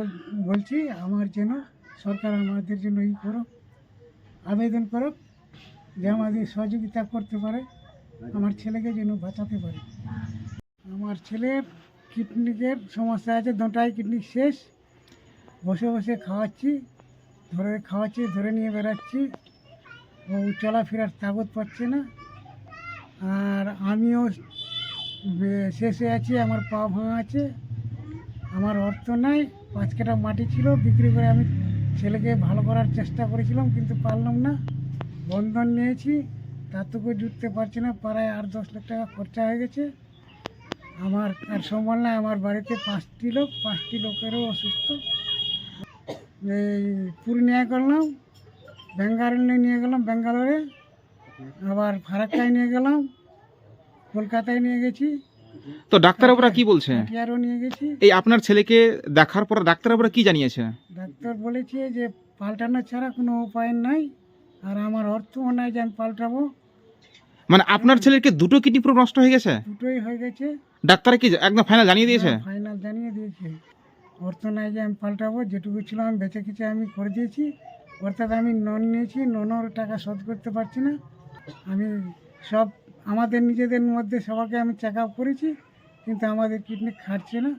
বল- বলছি, আমার যেন সরকার আমাদের জন্য ই করো আবেদন করো যে আমাদের সহযোগিতা করতে পারে, আমার ছেলেকে যেন বাঁচাতে পারে। আমার ছেলে কিডনিকের সমস্যা আছে দুটাই কিডনি শেষ। বসে বসে খাওয়াচ্ছি, ধরে খাওয়াচ্ছি, ধরে নিয়ে বেড়াচ্ছি। ও চলাফেরার তাগত পাচ্ছে না। আর আমিও শেষে আছি, আমার পা ভাঙা আছে। আমার অর্থ নাই, পাঁচ কাটা মাটি ছিল, বিক্রি করে আমি ছেলেকে ভালো করার চেষ্টা করেছিলাম, কিন্তু পারলাম না। বন্ধন নিয়েছি তাতেও জুটতে পারছি না, প্রায় আট দশ লাখ টাকা খরচা হয়ে গেছে। আমার আর সম্বল নাই, আমার বাড়িতে পাঁচটি লোক, পাঁচটি লোকেরও অসুস্থ। এই পূর্ণিয়া করলাম ব্যাঙ্গালোরে নিয়ে গেলাম, ব্যাঙ্গালোরে। আবার ফারাক্কায় নিয়ে গেলাম, কলকাতায় নিয়ে গেছি। তো ডাক্তারবাবুরা কি বলছে? নিয়ে গেছি। এই আপনার ছেলেকে দেখার পর ডাক্তারবাবুরা কি জানিয়েছে? ডাক্তার বলেছে যে পাল্টানো ছাড়া কোনো উপায় নাই আর আমার অর্থও নাই যে আমি পাল্টাবো। মানে আপনার ছেলের কি দুটো কিডনি পুরো নষ্ট হয়ে গেছে? দুটোই হয়ে গেছে। ডাক্তার কি একদম ফাইনাল জানিয়ে দিয়েছে? ফাইনাল জানিয়ে দিয়েছে। অর্থ নাই যে আমি পাল্টাবো যেটুকু ছিল আমি বেঁচে কিছু আমি করে দিয়েছি। অর্থাৎ আমি নন নিয়েছি ননের টাকা শোধ করতে পারছি না। আমি সব আমাদের নিজেদের মধ্যে সবাইকে আমি চেক আপ করেছি কিন্তু আমাদের কিডনি খাটছে না।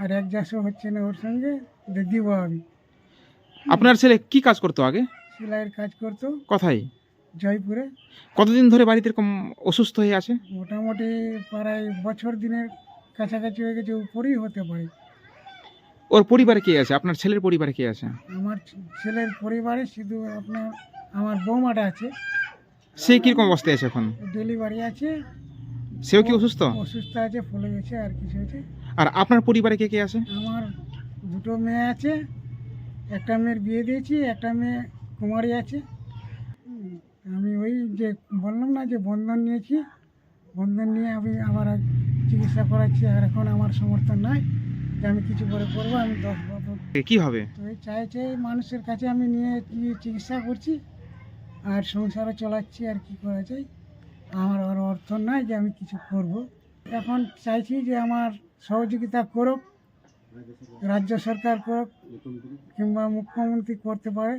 আর অ্যাডজাস্টও হচ্ছে না ওর সঙ্গে দিব আমি। আপনার ছেলে কি কাজ করতো আগে? সেলাইয়ের কাজ করতো। কথাই জয়পুরে। কতদিন ধরে বাড়িতে এরকম অসুস্থ হয়ে আছে? মোটামুটি প্রায় বছর দিনের কাছাকাছি হয়ে গেছে উপরেই হতে পারে। ওর পরিবারে কে আছে? আপনার ছেলের পরিবারে কে আছে? আমার ছেলের পরিবারে শুধু আপনার আমার বৌমাটা আছে। সে কীরকম অবস্থায় আছে এখন? ডেলিভারি আছে। সেও কি অসুস্থ? অসুস্থ আছে ফুলে গেছে আর কিছু হয়েছে আর আপনার পরিবারে কে কে আছে? আমার দুটো মেয়ে আছে একটা মেয়ের বিয়ে দিয়েছি একটা মেয়ে কুমারী আছে। আমি ওই যে বললাম না যে বন্ধন নিয়েছি বন্ধন নিয়ে আমি আবার চিকিৎসা করাচ্ছি আর এখন আমার সমর্থন নাই যে আমি কিছু করে করব আমি দশ বছর কি হবে? তো চাই চাই মানুষের কাছে আমি নিয়ে চিকিৎসা করছি। আর সংসারও চলাচ্ছি আর কি করা যায়। আমার আর অর্থ নাই যে আমি কিছু করব। এখন চাইছি যে আমার সহযোগিতা করুক, রাজ্য সরকার করুক, কিংবা মুখ্যমন্ত্রী করতে পারে।